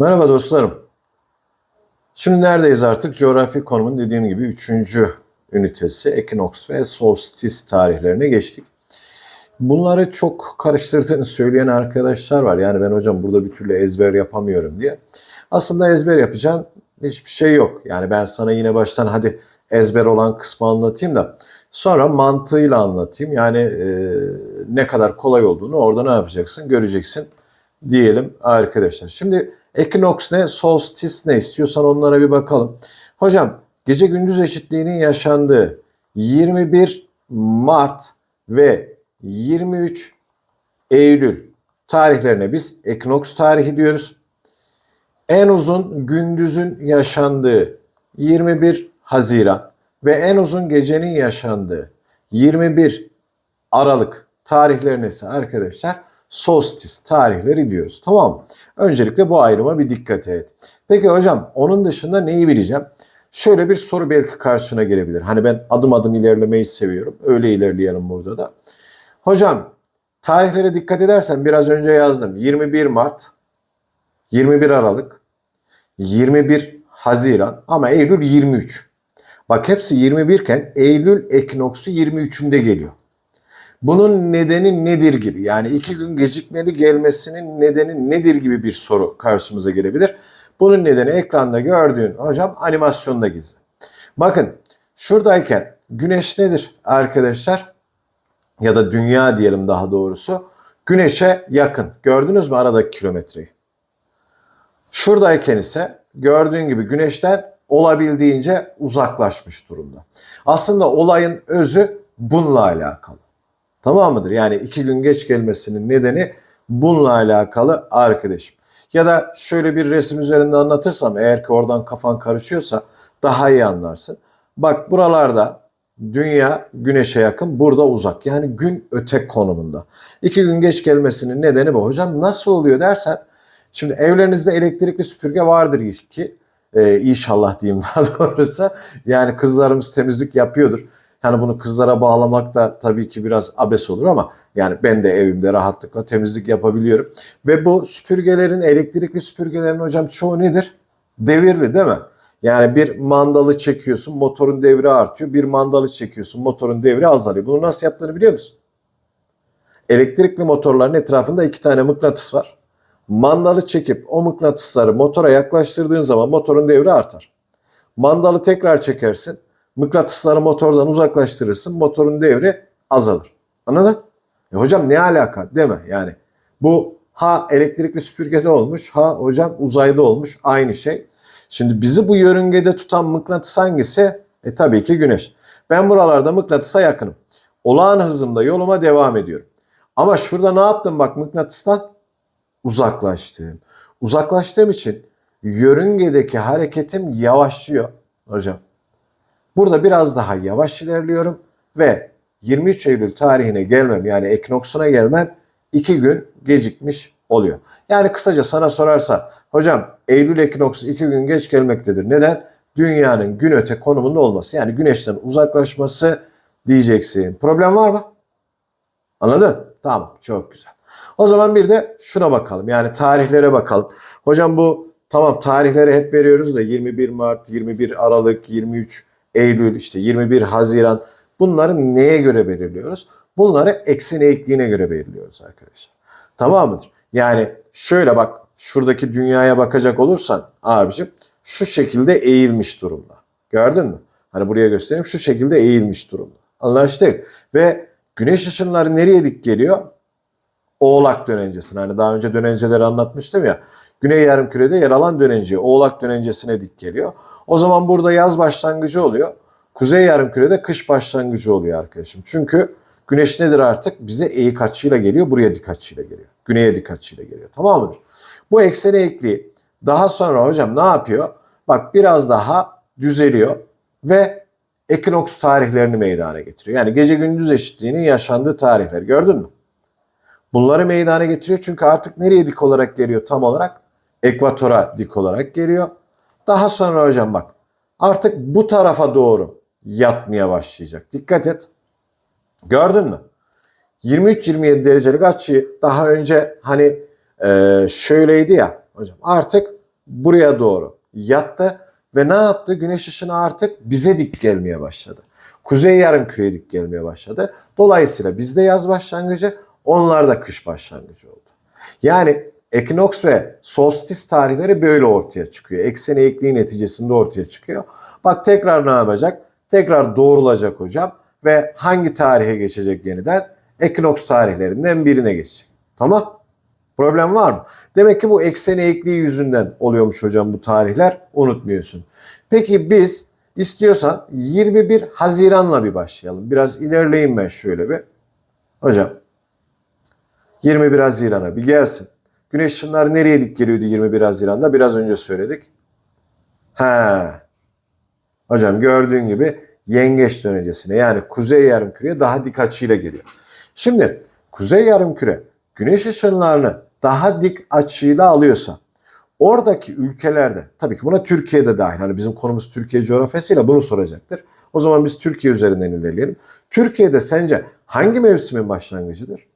Merhaba dostlarım. Şimdi neredeyiz artık? Coğrafi konumun dediğim gibi 3. ünitesi Ekinoks ve Solstice tarihlerine geçtik. Bunları çok karıştırdığını söyleyen arkadaşlar var. Yani ben hocam burada bir türlü ezber yapamıyorum diye. Aslında ezber yapacağın hiçbir şey yok. Yani ben sana yine baştan hadi ezber olan kısmı anlatayım da sonra mantığıyla anlatayım. Yani e, ne kadar kolay olduğunu orada ne yapacaksın göreceksin diyelim arkadaşlar. Şimdi Ekinoks ne, solstice ne istiyorsan onlara bir bakalım. Hocam gece gündüz eşitliğinin yaşandığı 21 Mart ve 23 Eylül tarihlerine biz ekinoks tarihi diyoruz. En uzun gündüzün yaşandığı 21 Haziran ve en uzun gecenin yaşandığı 21 Aralık tarihlerine ise arkadaşlar solstice tarihleri diyoruz. Tamam? Öncelikle bu ayrıma bir dikkat et. Peki hocam onun dışında neyi bileceğim? Şöyle bir soru belki karşına gelebilir. Hani ben adım adım ilerlemeyi seviyorum. Öyle ilerleyelim burada da. Hocam tarihlere dikkat edersen biraz önce yazdım. 21 Mart, 21 Aralık, 21 Haziran ama Eylül 23. Bak hepsi 21 iken Eylül eknoksu 23'ünde geliyor. Bunun nedeni nedir gibi yani iki gün gecikmeli gelmesinin nedeni nedir gibi bir soru karşımıza gelebilir. Bunun nedeni ekranda gördüğün hocam animasyonda gizli. Bakın şuradayken güneş nedir arkadaşlar? Ya da dünya diyelim daha doğrusu. Güneşe yakın. Gördünüz mü aradaki kilometreyi? Şuradayken ise gördüğün gibi güneşten olabildiğince uzaklaşmış durumda. Aslında olayın özü bununla alakalı. Tamam mıdır? Yani iki gün geç gelmesinin nedeni bununla alakalı arkadaşım. Ya da şöyle bir resim üzerinde anlatırsam eğer ki oradan kafan karışıyorsa daha iyi anlarsın. Bak buralarda dünya güneşe yakın burada uzak. Yani gün öte konumunda. İki gün geç gelmesinin nedeni bu. Hocam nasıl oluyor dersen şimdi evlerinizde elektrikli süpürge vardır ki e, inşallah diyeyim daha doğrusu. Yani kızlarımız temizlik yapıyordur. Yani bunu kızlara bağlamak da tabii ki biraz abes olur ama yani ben de evimde rahatlıkla temizlik yapabiliyorum. Ve bu süpürgelerin, elektrikli süpürgelerin hocam çoğu nedir? Devirli değil mi? Yani bir mandalı çekiyorsun, motorun devri artıyor. Bir mandalı çekiyorsun, motorun devri azalıyor. Bunu nasıl yaptığını biliyor musun? Elektrikli motorların etrafında iki tane mıknatıs var. Mandalı çekip o mıknatısları motora yaklaştırdığın zaman motorun devri artar. Mandalı tekrar çekersin mıknatısları motordan uzaklaştırırsın. Motorun devri azalır. Anladın? E hocam ne alaka mi? Yani bu ha elektrikli süpürgede olmuş ha hocam uzayda olmuş aynı şey. Şimdi bizi bu yörüngede tutan mıknatıs hangisi? E tabii ki güneş. Ben buralarda mıknatısa yakınım. Olağan hızımda yoluma devam ediyorum. Ama şurada ne yaptım bak mıknatıstan? Uzaklaştım. Uzaklaştığım için yörüngedeki hareketim yavaşlıyor hocam. Burada biraz daha yavaş ilerliyorum ve 23 Eylül tarihine gelmem yani ekinoksuna gelmem 2 gün gecikmiş oluyor. Yani kısaca sana sorarsa hocam Eylül ekinoksu 2 gün geç gelmektedir. Neden? Dünyanın gün öte konumunda olması yani güneşten uzaklaşması diyeceksin. Problem var mı? Anladın? Tamam çok güzel. O zaman bir de şuna bakalım yani tarihlere bakalım. Hocam bu tamam tarihleri hep veriyoruz da 21 Mart, 21 Aralık, 23 Eylül, işte 21 Haziran bunları neye göre belirliyoruz? Bunları eksen eğikliğine göre belirliyoruz arkadaşlar. Tamam mıdır? Yani şöyle bak şuradaki dünyaya bakacak olursan abicim şu şekilde eğilmiş durumda. Gördün mü? Hani buraya göstereyim şu şekilde eğilmiş durumda. Anlaştık. Ve güneş ışınları nereye dik geliyor? Oğlak dönencesine. Hani daha önce dönenceleri anlatmıştım ya. Güney yarımkürede yer alan dönence, Oğlak dönencesine dik geliyor. O zaman burada yaz başlangıcı oluyor. Kuzey yarımkürede kış başlangıcı oluyor arkadaşım. Çünkü güneş nedir artık? Bize eğik açıyla geliyor, buraya dik açıyla geliyor. Güneye dik açıyla geliyor. Tamam mıdır? Bu eksen eğikliği daha sonra hocam ne yapıyor? Bak biraz daha düzeliyor ve ekinoks tarihlerini meydana getiriyor. Yani gece gündüz eşitliğinin yaşandığı tarihler gördün mü? Bunları meydana getiriyor çünkü artık nereye dik olarak geliyor tam olarak? Ekvatora dik olarak geliyor. Daha sonra hocam bak artık bu tarafa doğru yatmaya başlayacak. Dikkat et. Gördün mü? 23-27 derecelik açıyı daha önce hani e, şöyleydi ya hocam artık buraya doğru yattı ve ne yaptı? Güneş ışını artık bize dik gelmeye başladı. Kuzey yarım küreye dik gelmeye başladı. Dolayısıyla bizde yaz başlangıcı, onlarda kış başlangıcı oldu. Yani ekinoks ve solstice tarihleri böyle ortaya çıkıyor. Eksen eğikliği neticesinde ortaya çıkıyor. Bak tekrar ne yapacak? Tekrar doğrulacak hocam ve hangi tarihe geçecek yeniden? Ekinoks tarihlerinden birine geçecek. Tamam? Problem var mı? Demek ki bu eksen eğikliği yüzünden oluyormuş hocam bu tarihler. Unutmuyorsun. Peki biz istiyorsan 21 Haziran'la bir başlayalım. Biraz ilerleyeyim ben şöyle bir. Hocam 21 Haziran'a bir gelsin. Güneş ışınları nereye dik geliyordu 21 Haziran'da? Biraz önce söyledik. He. Hocam gördüğün gibi yengeç dönencesine yani kuzey yarımküreye daha dik açıyla geliyor. Şimdi kuzey yarımküre güneş ışınlarını daha dik açıyla alıyorsa oradaki ülkelerde tabii ki buna Türkiye'de dahil. Hani bizim konumuz Türkiye coğrafyasıyla bunu soracaktır. O zaman biz Türkiye üzerinden ilerleyelim. Türkiye'de sence hangi mevsimin başlangıcıdır?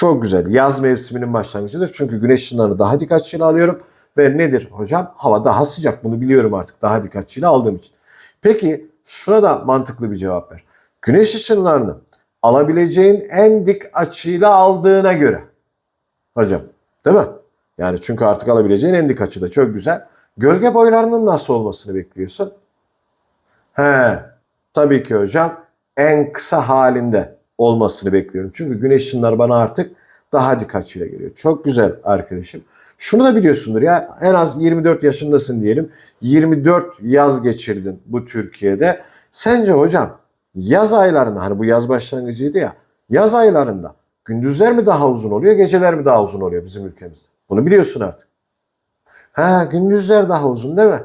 Çok güzel. Yaz mevsiminin başlangıcıdır. Çünkü güneş ışınlarını daha dik açıyla alıyorum. Ve nedir hocam? Hava daha sıcak. Bunu biliyorum artık daha dik açıyla aldığım için. Peki şuna da mantıklı bir cevap ver. Güneş ışınlarını alabileceğin en dik açıyla aldığına göre. Hocam değil mi? Yani çünkü artık alabileceğin en dik açıda. Çok güzel. Gölge boylarının nasıl olmasını bekliyorsun? He, tabii ki hocam en kısa halinde olmasını bekliyorum. Çünkü güneş ışınları bana artık daha dik açıyla geliyor. Çok güzel arkadaşım. Şunu da biliyorsundur ya en az 24 yaşındasın diyelim. 24 yaz geçirdin bu Türkiye'de. Sence hocam yaz aylarında hani bu yaz başlangıcıydı ya yaz aylarında gündüzler mi daha uzun oluyor geceler mi daha uzun oluyor bizim ülkemizde? Bunu biliyorsun artık. Ha gündüzler daha uzun değil mi?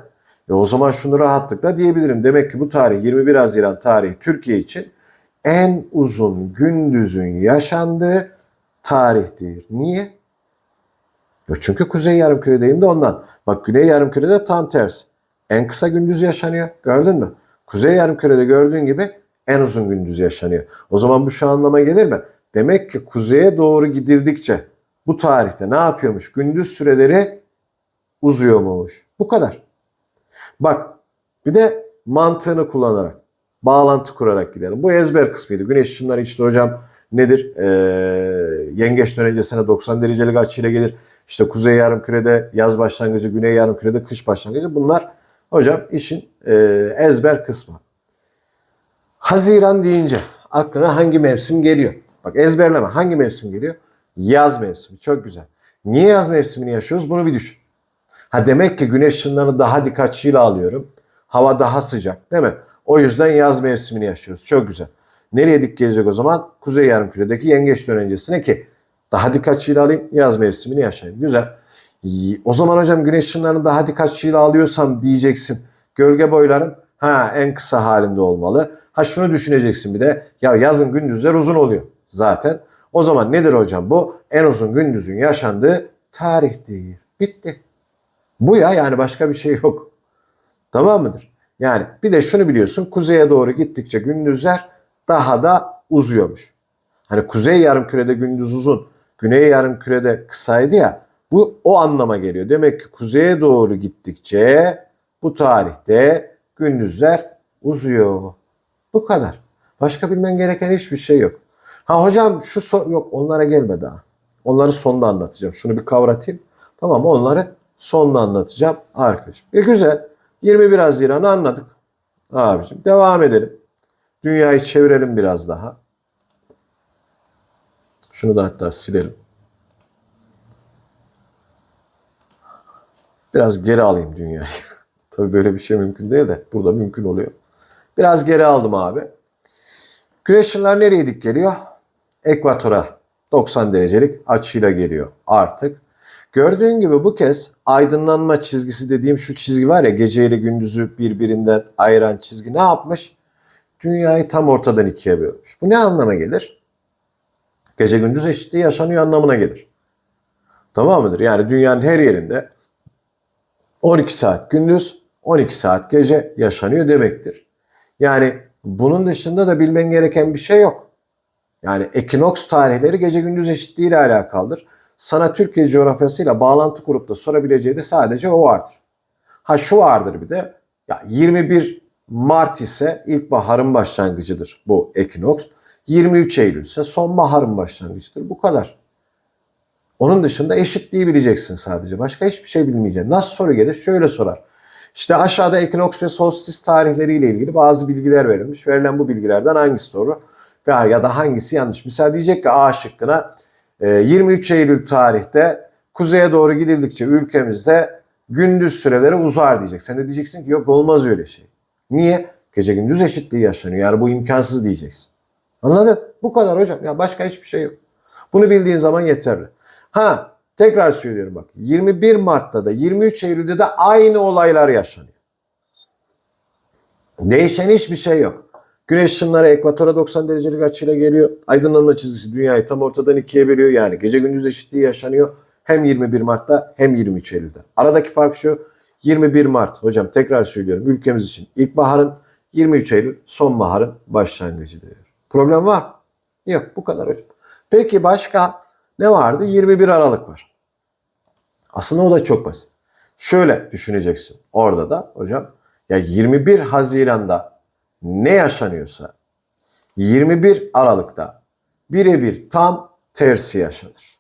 E o zaman şunu rahatlıkla diyebilirim. Demek ki bu tarih 21 Haziran tarihi Türkiye için en uzun gündüzün yaşandığı tarihtir. Niye? Yok çünkü kuzey yarımküredeyim de ondan. Bak güney yarımkürede tam tersi. En kısa gündüz yaşanıyor. Gördün mü? Kuzey yarımkürede gördüğün gibi en uzun gündüz yaşanıyor. O zaman bu şu anlama gelir mi? Demek ki kuzeye doğru gidildikçe bu tarihte ne yapıyormuş? Gündüz süreleri uzuyormuş. Bu kadar. Bak bir de mantığını kullanarak, bağlantı kurarak gidelim. Bu ezber kısmıydı. Güneş ışınları işte hocam nedir? Ee, yengeç dönencesine 90 derecelik açıyla gelir. İşte kuzey yarımkürede yaz başlangıcı, güney yarımkürede kış başlangıcı. Bunlar hocam işin e, ezber kısmı. Haziran deyince aklına hangi mevsim geliyor? Bak ezberleme. Hangi mevsim geliyor? Yaz mevsimi. Çok güzel. Niye yaz mevsimini yaşıyoruz? Bunu bir düşün. Ha demek ki güneş ışınlarını daha dik açıyla alıyorum. Hava daha sıcak değil mi? O yüzden yaz mevsimini yaşıyoruz. Çok güzel. Nereye dik gelecek o zaman? Kuzey yarımküredeki yengeç dönencesine ki daha dik açıyla alayım yaz mevsimini yaşayayım. Güzel. O zaman hocam güneş ışınlarını daha dik açıyla alıyorsam diyeceksin. Gölge boylarım ha en kısa halinde olmalı. Ha şunu düşüneceksin bir de ya yazın gündüzler uzun oluyor zaten. O zaman nedir hocam bu? En uzun gündüzün yaşandığı tarihtir. Bitti. Bu ya yani başka bir şey yok. Tamam mıdır? Yani bir de şunu biliyorsun kuzeye doğru gittikçe gündüzler daha da uzuyormuş. Hani kuzey yarımkürede gündüz uzun, güney yarımkürede kısaydı ya bu o anlama geliyor. Demek ki kuzeye doğru gittikçe bu tarihte gündüzler uzuyor. Bu kadar. Başka bilmen gereken hiçbir şey yok. Ha hocam şu so yok onlara gelme daha. Onları sonda anlatacağım. Şunu bir kavratayım. Tamam? Onları sonda anlatacağım arkadaşım. E güzel. 21 Haziran'ı anladık. Abicim devam edelim. Dünyayı çevirelim biraz daha. Şunu da hatta silelim. Biraz geri alayım dünyayı. Tabii böyle bir şey mümkün değil de burada mümkün oluyor. Biraz geri aldım abi. Güneş ışınları nereye dik geliyor? Ekvatora 90 derecelik açıyla geliyor artık. Gördüğün gibi bu kez aydınlanma çizgisi dediğim şu çizgi var ya gece ile gündüzü birbirinden ayıran çizgi ne yapmış? Dünyayı tam ortadan ikiye bölmüş. Bu ne anlama gelir? Gece gündüz eşitliği yaşanıyor anlamına gelir. Tamam mıdır? Yani dünyanın her yerinde 12 saat gündüz, 12 saat gece yaşanıyor demektir. Yani bunun dışında da bilmen gereken bir şey yok. Yani ekinoks tarihleri gece gündüz eşitliği ile alakalıdır. Sana Türkiye coğrafyasıyla bağlantı kurup da sorabileceği de sadece o vardır. Ha şu vardır bir de ya 21 Mart ise ilkbaharın başlangıcıdır bu ekinoks. 23 Eylül ise sonbaharın başlangıcıdır. Bu kadar. Onun dışında eşitliği bileceksin sadece. Başka hiçbir şey bilmeyeceksin. Nasıl soru gelir? Şöyle sorar. İşte aşağıda ekinoks ve solstice tarihleriyle ilgili bazı bilgiler verilmiş. Verilen bu bilgilerden hangisi doğru ya da hangisi yanlış? Misal diyecek ki A şıkkına 23 Eylül tarihte kuzeye doğru gidildikçe ülkemizde gündüz süreleri uzar diyecek. Sen de diyeceksin ki yok olmaz öyle şey. Niye? Gece gündüz eşitliği yaşanıyor. Yani bu imkansız diyeceksin. Anladın? Bu kadar hocam. Ya başka hiçbir şey yok. Bunu bildiğin zaman yeterli. Ha tekrar söylüyorum bak. 21 Mart'ta da 23 Eylül'de de aynı olaylar yaşanıyor. Değişen hiçbir şey yok. Güneş ışınları ekvatora 90 derecelik açıyla geliyor. Aydınlanma çizgisi dünyayı tam ortadan ikiye bölüyor. Yani gece gündüz eşitliği yaşanıyor. Hem 21 Mart'ta hem 23 Eylül'de. Aradaki fark şu. 21 Mart hocam tekrar söylüyorum ülkemiz için ilkbaharın 23 Eylül sonbaharın başlangıcı diyor. Problem var? Yok bu kadar hocam. Peki başka ne vardı? 21 Aralık var. Aslında o da çok basit. Şöyle düşüneceksin. Orada da hocam ya 21 Haziran'da ne yaşanıyorsa 21 Aralık'ta birebir tam tersi yaşanır.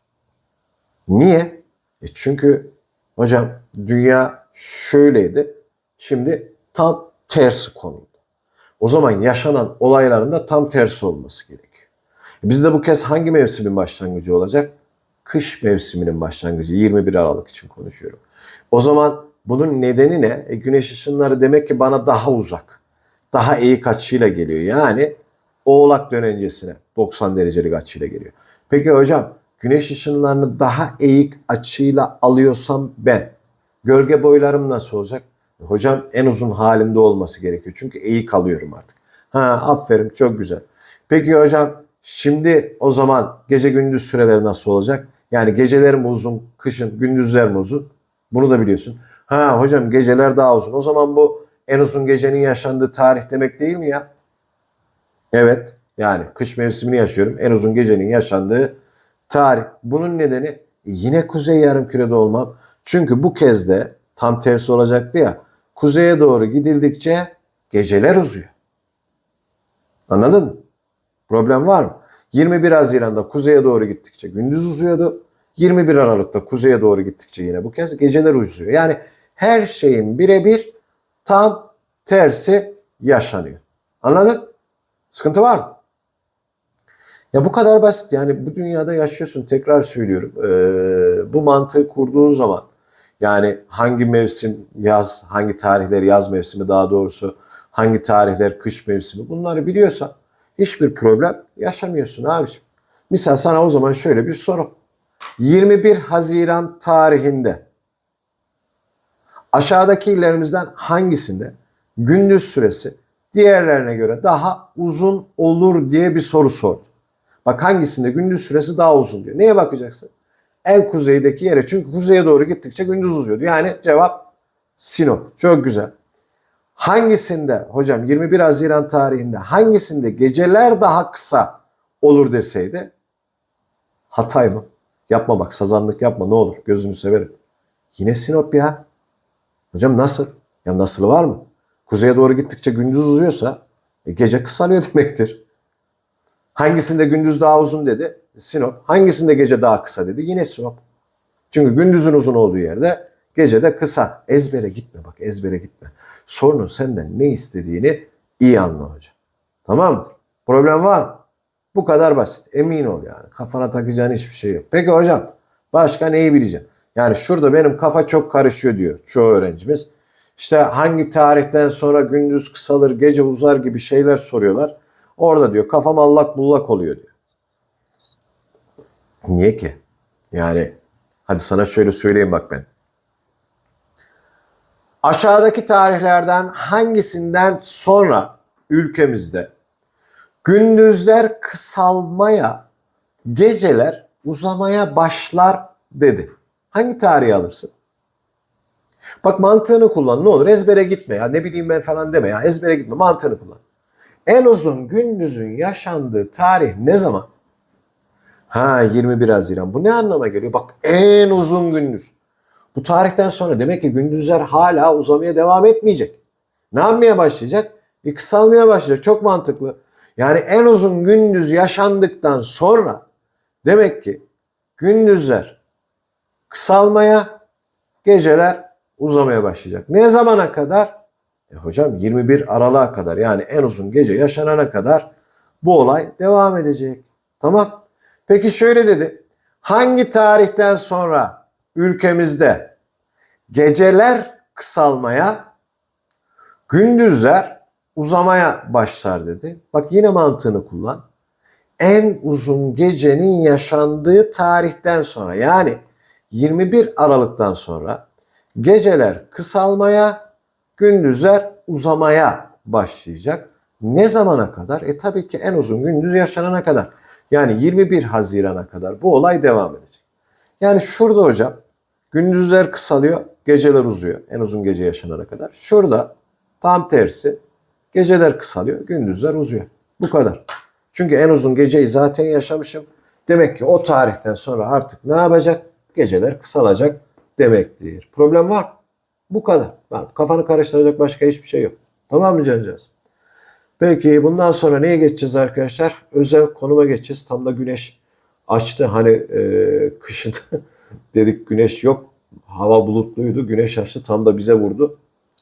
Niye? E çünkü hocam dünya şöyleydi. Şimdi tam tersi konuldu. O zaman yaşanan olayların da tam tersi olması gerekiyor. E Bizde bu kez hangi mevsimin başlangıcı olacak? Kış mevsiminin başlangıcı 21 Aralık için konuşuyorum. O zaman bunun nedeni ne? E güneş ışınları demek ki bana daha uzak. Daha eğik açıyla geliyor. Yani oğlak dönencesine 90 derecelik açıyla geliyor. Peki hocam güneş ışınlarını daha eğik açıyla alıyorsam ben gölge boylarım nasıl olacak? Hocam en uzun halinde olması gerekiyor. Çünkü eğik alıyorum artık. Ha aferin çok güzel. Peki hocam şimdi o zaman gece gündüz süreleri nasıl olacak? Yani geceler mi uzun, kışın gündüzler mi uzun? Bunu da biliyorsun. Ha hocam geceler daha uzun. O zaman bu en uzun gecenin yaşandığı tarih demek değil mi ya? Evet. Yani kış mevsimini yaşıyorum. En uzun gecenin yaşandığı tarih. Bunun nedeni yine kuzey yarımkürede olmam. Çünkü bu kez de tam tersi olacaktı ya. Kuzeye doğru gidildikçe geceler uzuyor. Anladın? Problem var mı? 21 Haziran'da kuzeye doğru gittikçe gündüz uzuyordu. 21 Aralık'ta kuzeye doğru gittikçe yine bu kez geceler uzuyor. Yani her şeyin birebir tam tersi yaşanıyor. Anladın? Sıkıntı var mı? Ya bu kadar basit. Yani bu dünyada yaşıyorsun. Tekrar söylüyorum. Ee, bu mantığı kurduğun zaman yani hangi mevsim yaz, hangi tarihler yaz mevsimi daha doğrusu, hangi tarihler kış mevsimi bunları biliyorsan hiçbir problem yaşamıyorsun abiciğim. Misal sana o zaman şöyle bir soru. 21 Haziran tarihinde aşağıdaki illerimizden hangisinde gündüz süresi diğerlerine göre daha uzun olur diye bir soru sordu. Bak hangisinde gündüz süresi daha uzun diyor. Neye bakacaksın? En kuzeydeki yere. Çünkü kuzeye doğru gittikçe gündüz uzuyordu. Yani cevap Sinop. Çok güzel. Hangisinde hocam 21 Haziran tarihinde hangisinde geceler daha kısa olur deseydi Hatay mı? Yapma bak sazanlık yapma ne olur gözünü severim. Yine Sinop ya. Hocam nasıl? Ya nasıl var mı? Kuzeye doğru gittikçe gündüz uzuyorsa e, gece kısalıyor demektir. Hangisinde gündüz daha uzun dedi? Sinop. Hangisinde gece daha kısa dedi? Yine Sinop. Çünkü gündüzün uzun olduğu yerde gece de kısa. Ezbere gitme bak ezbere gitme. Sorunun senden ne istediğini iyi anla hoca. Tamam mı? Problem var mı? Bu kadar basit. Emin ol yani. Kafana takacağın hiçbir şey yok. Peki hocam başka neyi bileceğim? Yani şurada benim kafa çok karışıyor diyor çoğu öğrencimiz. İşte hangi tarihten sonra gündüz kısalır, gece uzar gibi şeyler soruyorlar. Orada diyor kafam allak bullak oluyor diyor. Niye ki? Yani hadi sana şöyle söyleyeyim bak ben. Aşağıdaki tarihlerden hangisinden sonra ülkemizde gündüzler kısalmaya, geceler uzamaya başlar dedi. Hangi tarihi alırsın? Bak mantığını kullan ne olur ezbere gitme ya ne bileyim ben falan deme ya ezbere gitme mantığını kullan. En uzun gündüzün yaşandığı tarih ne zaman? Ha 21 Haziran. Bu ne anlama geliyor? Bak en uzun gündüz. Bu tarihten sonra demek ki gündüzler hala uzamaya devam etmeyecek. Ne yapmaya başlayacak? Bir kısalmaya başlayacak. Çok mantıklı. Yani en uzun gündüz yaşandıktan sonra demek ki gündüzler kısalmaya, geceler uzamaya başlayacak. Ne zamana kadar? E hocam 21 Aralık'a kadar yani en uzun gece yaşanana kadar bu olay devam edecek. Tamam. Peki şöyle dedi. Hangi tarihten sonra ülkemizde geceler kısalmaya, gündüzler uzamaya başlar dedi. Bak yine mantığını kullan. En uzun gecenin yaşandığı tarihten sonra yani 21 Aralık'tan sonra geceler kısalmaya, gündüzler uzamaya başlayacak. Ne zamana kadar? E tabii ki en uzun gündüz yaşanana kadar. Yani 21 Haziran'a kadar bu olay devam edecek. Yani şurada hocam gündüzler kısalıyor, geceler uzuyor. En uzun gece yaşanana kadar. Şurada tam tersi geceler kısalıyor, gündüzler uzuyor. Bu kadar. Çünkü en uzun geceyi zaten yaşamışım. Demek ki o tarihten sonra artık ne yapacak? Geceler kısalacak demektir. Problem var. Bu kadar. Bak, Kafanı karıştıracak başka hiçbir şey yok. Tamam mı cancağız? Peki bundan sonra neye geçeceğiz arkadaşlar? Özel konuma geçeceğiz. Tam da güneş açtı. Hani e, kışın dedik güneş yok. Hava bulutluydu. Güneş açtı. Tam da bize vurdu.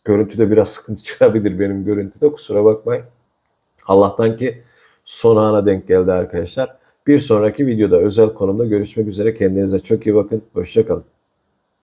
Görüntüde biraz sıkıntı çıkabilir benim görüntüde. Kusura bakmayın. Allah'tan ki son ana denk geldi arkadaşlar. Bir sonraki videoda özel konumda görüşmek üzere. Kendinize çok iyi bakın. Hoşçakalın.